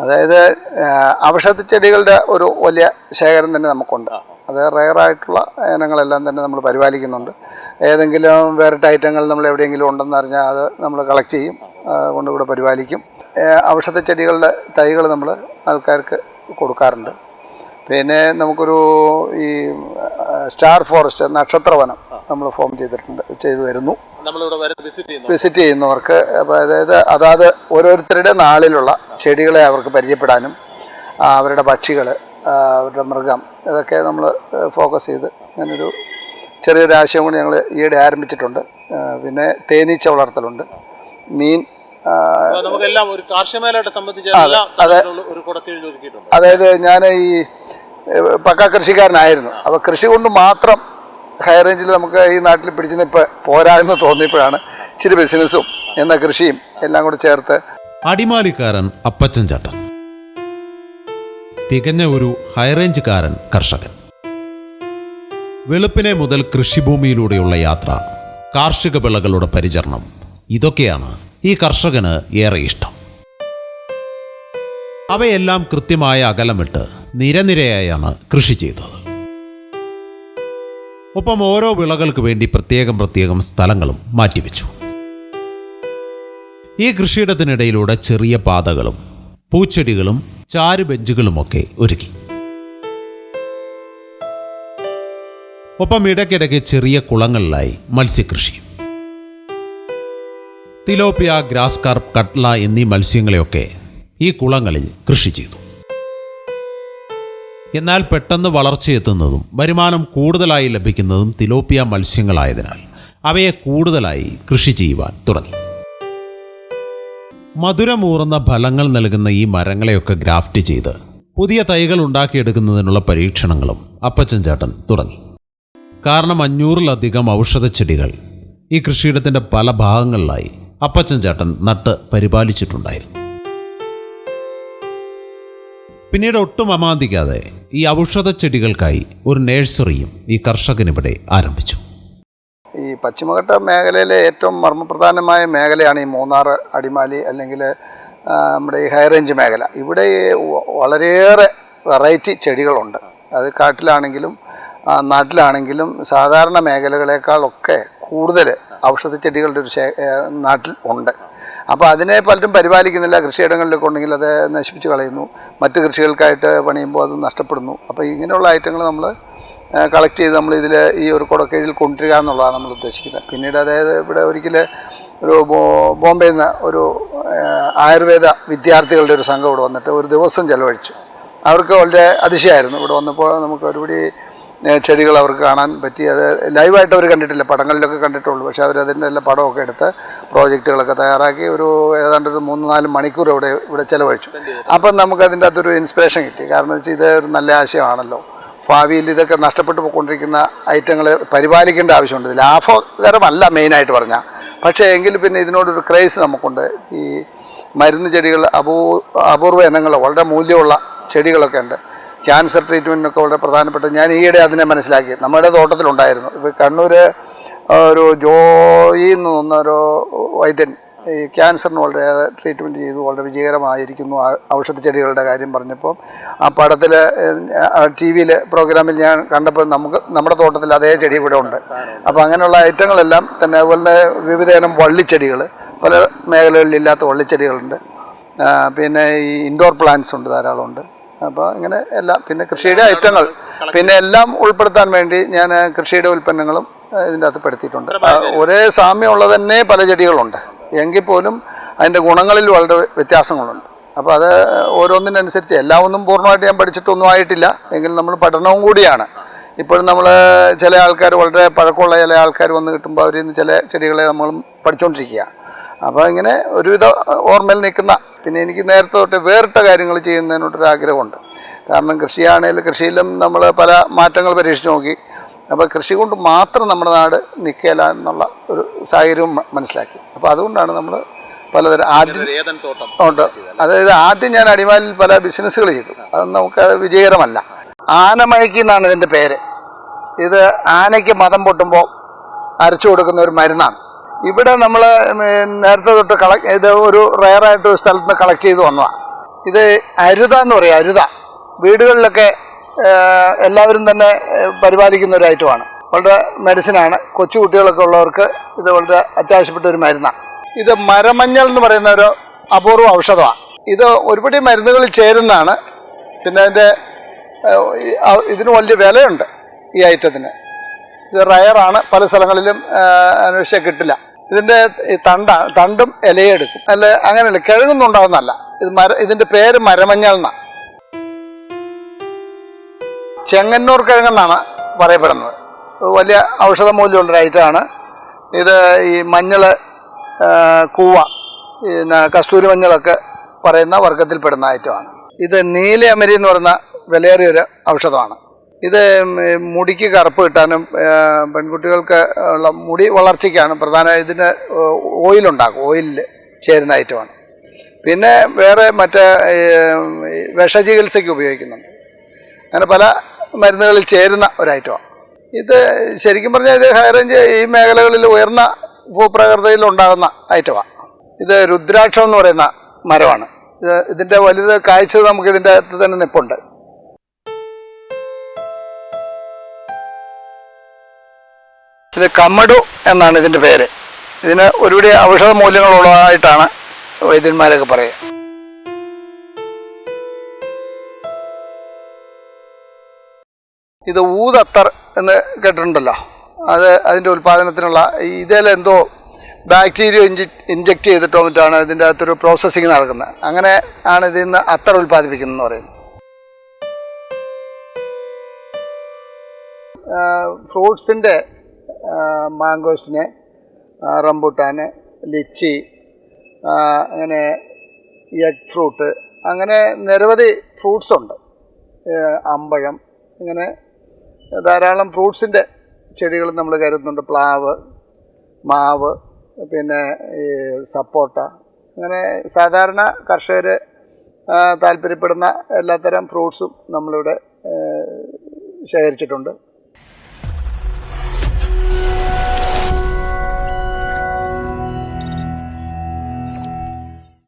അതായത് ഔഷധ ചെടികളുടെ ഒരു വലിയ ശേഖരം തന്നെ നമുക്കുണ്ട്. അത് റയറായിട്ടുള്ള ഇനങ്ങളെല്ലാം തന്നെ നമ്മൾ പരിപാലിക്കുന്നുണ്ട്. ഏതെങ്കിലും വേറിട്ട ഐറ്റങ്ങൾ നമ്മൾ എവിടെയെങ്കിലും ഉണ്ടെന്ന് അറിഞ്ഞാൽ അത് നമ്മൾ കളക്ട് ചെയ്യും കൊണ്ടുകൂടെ പരിപാലിക്കും. ഔഷധ ചെടികളുടെ തൈകൾ നമ്മൾ ആൾക്കാർക്ക് കൊടുക്കാറുണ്ട്. പിന്നെ നമുക്കൊരു ഈ സ്റ്റാർ ഫോറസ്റ്റ് നക്ഷത്രവനം നമ്മൾ ഫോം ചെയ്തിട്ടുണ്ട് ചെയ്തു വരുന്നു. നമ്മളിവിടെ വിസിറ്റ് ചെയ്യുന്നു വിസിറ്റ് ചെയ്യുന്നവർക്ക് അപ്പോൾ അതായത് അതാത് ഓരോരുത്തരുടെ നാളിലുള്ള ചെടികളെ അവർക്ക് പരിചയപ്പെടാനും അവരുടെ പക്ഷികൾ അവരുടെ മൃഗം ഇതൊക്കെ നമ്മൾ ഫോക്കസ് ചെയ്ത് അങ്ങനൊരു ചെറിയൊരു ആശയം കൂടി ഞങ്ങൾ ഈയിടെ ആരംഭിച്ചിട്ടുണ്ട്. പിന്നെ തേനീച്ച വളർത്തലുണ്ട് മീൻ നമുക്കെല്ലാം ഒരു സംബന്ധിച്ച് അതായത് ഞാൻ ഈ പക്ക കൃഷിക്കാരനായിരുന്നു. അപ്പോൾ കൃഷി കൊണ്ട് മാത്രം ഹൈ റേഞ്ചിൽ നമുക്ക് ഈ നാട്ടിൽ പിടിച്ചു നിൽപ്പ് പോരാ എന്ന് തോന്നിയപ്പോഴാണ് ഇച്ചിരി ബിസിനസ്സും എന്ന കൃഷിയും എല്ലാം കൂടെ ചേർത്ത് അടിമാലിക്കാരൻ അപ്പച്ചൻ ചാട്ടൻ. തികഞ്ഞ ഒരു ഹൈറേഞ്ചുകാരൻ കർഷകൻ. വെളുപ്പിനെ മുതൽ കൃഷിഭൂമിയിലൂടെയുള്ള യാത്ര കാർഷിക വിളകളുടെ പരിചരണം ഇതൊക്കെയാണ് ഈ കർഷകന് ഏറെ ഇഷ്ടം. അവയെല്ലാം കൃത്യമായ അകലമിട്ട് നിരനിരയായാണ് കൃഷി ചെയ്തത്. ഒപ്പം ഓരോ വിളകൾക്ക് വേണ്ടി പ്രത്യേകം പ്രത്യേകം സ്ഥലങ്ങളും മാറ്റിവെച്ചു. ഈ കൃഷിയിടത്തിനിടയിലൂടെ ചെറിയ പാതകളും പൂച്ചെടികളും ചാരുബെഞ്ചുകളുമൊക്കെ ഒരുക്കി. ഒപ്പം ഇടയ്ക്കിടയ്ക്ക് ചെറിയ കുളങ്ങളിലായി മത്സ്യകൃഷി. തിലോപ്പിയ ഗ്രാസ് കാർപ്പ് കട്ട്ല എന്നീ മത്സ്യങ്ങളെയൊക്കെ ഈ കുളങ്ങളിൽ കൃഷി ചെയ്തു. എന്നാൽ പെട്ടെന്ന് വളർച്ചയെത്തുന്നതും വരുമാനം കൂടുതലായി ലഭിക്കുന്നതും തിലോപ്പിയ മത്സ്യങ്ങളായതിനാൽ അവയെ കൂടുതലായി കൃഷി ചെയ്യുവാൻ തുടങ്ങി. മധുരമൂറുന്ന ഫലങ്ങൾ നൽകുന്ന ഈ മരങ്ങളെയൊക്കെ ഗ്രാഫ്റ്റ് ചെയ്ത് പുതിയ തൈകൾ ഉണ്ടാക്കിയെടുക്കുന്നതിനുള്ള പരീക്ഷണങ്ങളും അപ്പച്ചൻ ചേട്ടൻ തുടങ്ങി. കാരണം അഞ്ഞൂറിലധികം ഔഷധ ചെടികൾ ഈ കൃഷിയിടത്തിന്റെ പല ഭാഗങ്ങളിലായി അപ്പച്ചൻ ചേട്ടൻ നട്ട് പരിപാലിച്ചിട്ടുണ്ടായിരുന്നു. പിന്നീട് ഒട്ടും അമാന്തിക്കാതെ ഈ ഔഷധ ചെടികൾക്കായി ഒരു നഴ്സറിയും ഈ കർഷകനിവിടെ ആരംഭിച്ചു. ഈ പശ്ചിമഘട്ട മേഖലയിലെ ഏറ്റവും മർമ്മപ്രധാനമായ മേഖലയാണ് ഈ മൂന്നാർ അടിമാലി അല്ലെങ്കിൽ നമ്മുടെ ഈ ഹൈ റേഞ്ച് മേഖല. ഇവിടെ വളരെയേറെ വെറൈറ്റി ചെടികളുണ്ട്. അത് കാട്ടിലാണെങ്കിലും നാട്ടിലാണെങ്കിലും സാധാരണ മേഖലകളെക്കാളൊക്കെ കൂടുതൽ ഔഷധ ചെടികളുടെ ഒരു നാട്ടിൽ ഉണ്ട്. അപ്പോൾ അതിനെ പലരും പരിപാലിക്കുന്നില്ല. കൃഷിയിടങ്ങളിലൊക്കെ ഉണ്ടെങ്കിൽ അത് നശിപ്പിച്ച് കളയുന്നു. മറ്റ് കൃഷികൾക്കായിട്ട് പണിയുമ്പോൾ അത് നഷ്ടപ്പെടുന്നു. അപ്പോൾ ഇങ്ങനെയുള്ള ഐറ്റങ്ങൾ നമ്മൾ കളക്ട് ചെയ്ത് നമ്മൾ ഇതിൽ ഈ ഒരു കുടക്കീഴിൽ കൊണ്ടുവരിക എന്നുള്ളതാണ് നമ്മൾ ഉദ്ദേശിക്കുന്നത്. പിന്നീട് അതായത് ഇവിടെ ഒരിക്കൽ ഒരു ബോംബെയിൽ നിന്ന് ഒരു ആയുർവേദ വിദ്യാർത്ഥികളുടെ ഒരു സംഘം ഇവിടെ വന്നിട്ട് ഒരു ദിവസം ചിലവഴിച്ചു. അവർക്ക് വളരെ അതിശയമായിരുന്നു. ഇവിടെ വന്നപ്പോൾ നമുക്ക് ഒരുപടി ചെടികൾ അവർക്ക് കാണാൻ പറ്റി. അത് ലൈവായിട്ട് അവർ കണ്ടിട്ടില്ല. പടങ്ങളിലൊക്കെ കണ്ടിട്ടുള്ളൂ. പക്ഷേ അവരതിന്റെ എല്ലാ പടമൊക്കെ എടുത്ത് പ്രോജക്റ്റുകളൊക്കെ തയ്യാറാക്കി ഒരു ഏതാണ്ട് ഒരു മൂന്ന് നാല് മണിക്കൂർ ഇവിടെ ഇവിടെ ചിലവഴിച്ചു. അപ്പം നമുക്ക് അതിന്റെ അകത്തൊരു ഇൻസ്പിറേഷൻ കിട്ടി. കാരണം വെച്ചാൽ ഇത് ഒരു നല്ല ആശയമാണല്ലോ. ഭാവിയിൽ ഇതൊക്കെ നഷ്ടപ്പെട്ടു പോയിക്കൊണ്ടിരിക്കുന്ന ഐറ്റങ്ങൾ പരിപാലിക്കേണ്ട ആവശ്യമുണ്ട്. ലാഭകരമല്ല മെയിനായിട്ട് പറഞ്ഞാൽ പക്ഷേ എങ്കിൽ പിന്നെ ഇതിനോടൊരു ക്രേസ് നമുക്കുണ്ട്. ഈ മരുന്ന് ചെടികൾ അപൂ അപൂർവ ഇനങ്ങൾ വളരെ മൂല്യമുള്ള ചെടികളൊക്കെ ഉണ്ട്. ക്യാൻസർ ട്രീറ്റ്മെന്റിനൊക്കെ വളരെ പ്രധാനപ്പെട്ട ഞാൻ ഈയിടെ അതിനെ മനസ്സിലാക്കി നമ്മുടെ തോട്ടത്തിലുണ്ടായിരുന്നു. ഇപ്പോൾ കണ്ണൂർ ഒരു ജോയി എന്ന് തോന്നുന്നൊരു വൈദ്യൻ ഈ ക്യാൻസറിന് വളരെ ട്രീറ്റ്മെന്റ് ചെയ്തു വളരെ വിജയകരമായിരിക്കുന്നു. ഔഷധ ചെടികളുടെ കാര്യം പറഞ്ഞപ്പോൾ ആ പടത്തിൽ ടി വിയിൽ പ്രോഗ്രാമിൽ ഞാൻ കണ്ടപ്പോൾ നമുക്ക് നമ്മുടെ തോട്ടത്തിൽ അതേ ചെടി ഇവിടെ ഉണ്ട്. അപ്പോൾ അങ്ങനെയുള്ള ഐറ്റങ്ങളെല്ലാം തന്നെ അതുപോലെ തന്നെ വിവിധ ഇനം വള്ളിച്ചെടികൾ പല മേഖലകളിലില്ലാത്ത വള്ളിച്ചെടികളുണ്ട്. പിന്നെ ഈ ഇൻഡോർ പ്ലാന്റ്സ് ഉണ്ട് ധാരാളം ഉണ്ട് അപ്പോൾ ഇങ്ങനെ എല്ലാം പിന്നെ കൃഷിയുടെ ഐറ്റങ്ങൾ. പിന്നെ എല്ലാം ഉൾപ്പെടുത്താൻ വേണ്ടി ഞാൻ കൃഷിയുടെ ഉൽപ്പന്നങ്ങളും ഇതിന്റെ അകത്ത് പെടുത്തിയിട്ടുണ്ട്. ഒരേ സാമ്യമുള്ള തന്നെ പല ചെടികളുണ്ട്. എങ്കിൽ പോലും അതിന്റെ ഗുണങ്ങളിൽ വളരെ വ്യത്യാസങ്ങളുണ്ട്. അപ്പോൾ അത് ഓരോന്നിനനുസരിച്ച് എല്ലാം ഒന്നും പൂർണമായിട്ട് ഞാൻ പഠിച്ചിട്ടൊന്നും ആയിട്ടില്ല. എങ്കിലും നമ്മൾ പഠനവും കൂടിയാണ്. ഇപ്പോഴും നമ്മൾ ചില ആൾക്കാർ വളരെ പഴക്കമുള്ള ചില ആൾക്കാർ വന്ന് കിട്ടുമ്പോൾ അവരിൽ നിന്ന് ചില ചെടികളെ നമ്മൾ പഠിച്ചുകൊണ്ടിരിക്കുക അപ്പോൾ ഇങ്ങനെ ഒരുവിധ ഓർമ്മയിൽ നിൽക്കുന്ന പിന്നെ എനിക്ക് നേരത്തെ തൊട്ട് വേറിട്ട കാര്യങ്ങൾ ചെയ്യുന്നതിനോടൊരു ആഗ്രഹമുണ്ട്. കാരണം കൃഷിയാണെങ്കിലും കൃഷിയിലും നമ്മൾ പല മാറ്റങ്ങൾ പരീക്ഷിച്ച് നോക്കി. അപ്പോൾ കൃഷി കൊണ്ട് മാത്രം നമ്മുടെ നാട് നിൽക്കില്ല എന്നുള്ള ഒരു സാഹചര്യവും മനസ്സിലാക്കി. അപ്പോൾ അതുകൊണ്ടാണ് നമ്മൾ പലതരം ആദ്യം ഉണ്ട്. അതായത് ആദ്യം ഞാൻ അടിമാലിൽ പല ബിസിനസ്സുകൾ ചെയ്തു. അത് നമുക്ക് വിജയകരമല്ല. ആനമയക്കി എന്നാണ് ഇതിന്റെ പേര്. ഇത് ആനയ്ക്ക് മതം പൊട്ടുമ്പോൾ അരച്ചു കൊടുക്കുന്ന ഒരു മരുന്നാണ്. ഇവിടെ നമ്മൾ നേരത്തെ തൊട്ട് കളക്ട് ഇത് ഒരു റയറായിട്ട് ഒരു സ്ഥലത്ത് നിന്ന് കളക്ട് ചെയ്ത് വന്നതാണ്. ഇത് അരുത എന്ന് പറയും അരുത. വീടുകളിലൊക്കെ എല്ലാവരും തന്നെ പരിപാലിക്കുന്ന ഒരു ഐറ്റമാണ് വളരെ മെഡിസിനാണ് കൊച്ചു കുട്ടികളൊക്കെ ഉള്ളവർക്ക് ഇത് വളരെ അത്യാവശ്യപ്പെട്ട ഒരു മരുന്നാണ്. ഇത് മരമഞ്ഞൾ എന്ന് പറയുന്ന ഒരു അപൂർവ ഔഷധമാണ്. ഇത് ഒരുപടി മരുന്നുകളിൽ ചേരുന്നതാണ്. പിന്നെ അതിന്റെ ഇതിന് വലിയ വിലയുണ്ട് ഈ ഐറ്റത്തിന്. ഇത് റയറാണ് പല സ്ഥലങ്ങളിലും അന്വേഷിച്ചാൽ കിട്ടില്ല. ഇതിന്റെ തണ്ടാണ് തണ്ടും ഇലയെടുക്കും അല്ല അങ്ങനെയല്ല കിഴങ്ങൊന്നും ഉണ്ടാകുന്നതല്ല ഇത് മര ഇതിന്റെ പേര് മരമഞ്ഞൾ എന്നാണ്. ചെങ്ങന്നൂർ കിഴങ്ങെന്നാണ് പറയപ്പെടുന്നത്. വലിയ ഔഷധ മൂല്യമുള്ളൊരു ഐറ്റമാണ്. ഇത് ഈ മഞ്ഞൾ കൂവ പിന്നെ കസ്തൂരി മഞ്ഞളൊക്കെ പറയുന്ന വർഗത്തിൽപ്പെടുന്ന ഐറ്റമാണ്. ഇത് നീല അമരി എന്ന് പറയുന്ന വിലയേറിയൊരു ഔഷധമാണ്. ഇത് മുടിക്ക് കറുപ്പ് കിട്ടാനും പെൺകുട്ടികൾക്ക് ഉള്ള മുടി വളർച്ചയ്ക്കാണ് പ്രധാന ഇതിന് ഓയിലുണ്ടാക്കും ഓയിലിൽ ചേരുന്ന ഐറ്റമാണ്. പിന്നെ വേറെ മറ്റേ വിഷചികിത്സയ്ക്ക് ഉപയോഗിക്കുന്നുണ്ട്. അങ്ങനെ പല മരുന്നുകളിൽ ചേരുന്ന ഒരു ഐറ്റമാണ് ഇത് ശരിക്കും പറഞ്ഞാൽ ഇത് ഹൈറേഞ്ച് ഈ മേഖലകളിൽ ഉയർന്ന ഭൂപ്രകൃതിയിൽ ഉണ്ടാകുന്ന ഐറ്റമാണ് ഇത് രുദ്രാക്ഷം എന്ന് പറയുന്ന മരമാണ്. ഇത് ഇതിന്റെ വലുത് കാഴ്ച നമുക്ക് ഇതിന്റെ അകത്ത് തന്നെ നിപ്പുണ്ട്. ഇത് കമ്മടു എന്നാണ് ഇതിന്റെ പേര്. ഇതിന് ഒരുപടി ഔഷധ മൂല്യങ്ങളുള്ളതായിട്ടാണ് വൈദ്യന്മാരൊക്കെ പറയുക. ഇത് ഊതത്തർ എന്ന് കേട്ടിട്ടുണ്ടല്ലോ. അത് അതിന്റെ ഉൽപ്പാദനത്തിനുള്ള ഇതിലെന്തോ ബാക്ടീരിയ ഇഞ്ചി ഇഞ്ചെക്ട് ചെയ്തിട്ടോ മറ്റാണ് ഇതിന്റെ അകത്തൊരു പ്രോസസ്സിങ് നടക്കുന്നത്. അങ്ങനെ ആണ് ഇതിൽ നിന്ന് അത്തർ ഉൽപ്പാദിപ്പിക്കുന്നതെന്ന് പറയുന്നത്. ഫ്രൂട്ട്സിന്റെ മാങ്കോസ്റ്റിന് റംബൂട്ടാന് ലിച്ചി അങ്ങനെ എഗ് ഫ്രൂട്ട് അങ്ങനെ നിരവധി ഫ്രൂട്ട്സ് ഉണ്ട്. ഏഹ് അമ്പഴം ഇങ്ങനെ ധാരാളം ഫ്രൂട്ട്സിന്റെ ചെടികൾ നമ്മൾ കരുതുന്നുണ്ട്. പ്ലാവ് മാവ് പിന്നെ ഈ സപ്പോട്ട. അങ്ങനെ സാധാരണ കർഷകർ താല്പര്യപ്പെടുന്ന എല്ലാത്തരം ഫ്രൂട്ട്സും നമ്മളിവിടെ ശേഖരിച്ചിട്ടുണ്ട്.